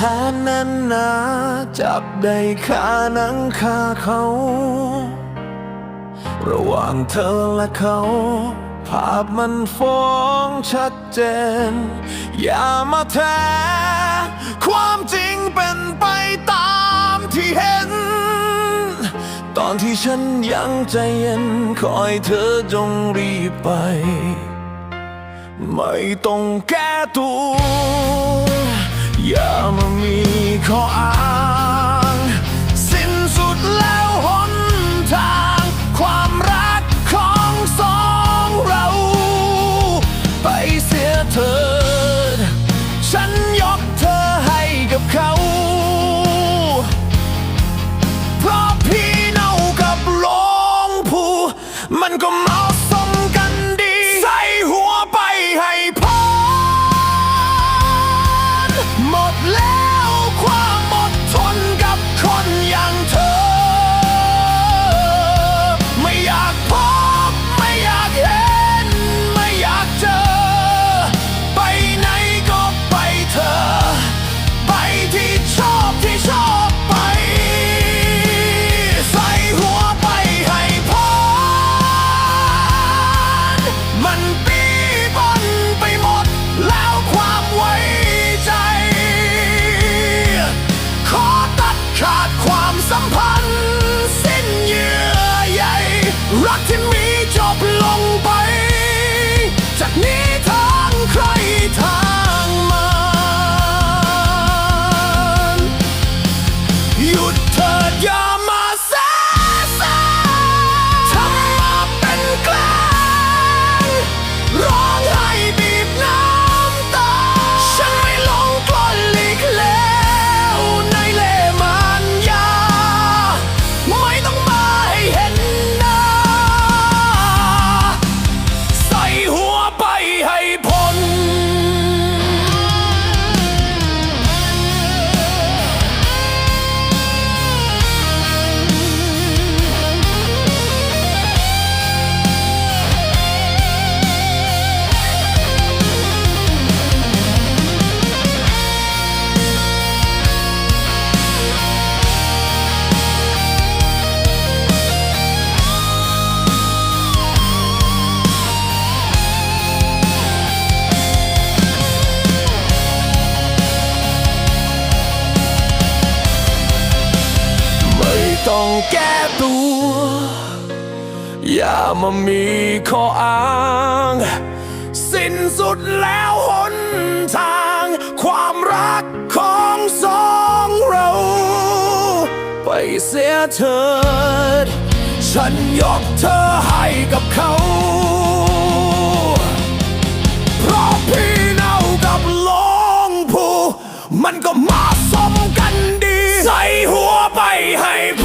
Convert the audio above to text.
ทนนั้นนาจับได้คาหนังคาเขา ระหว่างเธอและเขา ภาพมันฟ้องชัดเจน อย่ามาแทนความจริงเป็นไปตามที่เห็น ตอนที่ฉันยังใจเย็น คอยเธอจงรีบไป ไม่ต้องแก้ตัว อย่ามามีข้ออ้างสิ้นสุดแล้วหนทาง ความรักของสองเรา ไปเสียเถิด ฉันยกเธอให้กับเขา เพราะพี่เน่ากับหลงผู้มันก็เมา ต้องแก้ตัว อย่ามามีข้ออ้าง สิ้นสุดแล้วหนทาง ความรักของสองเรา ไปเสียเถิด ฉันยกเธอให้กับเขาเพราะพี่เน่ากับหลงผูมันก็มาสมกันดี ใส่หัวไปให้พ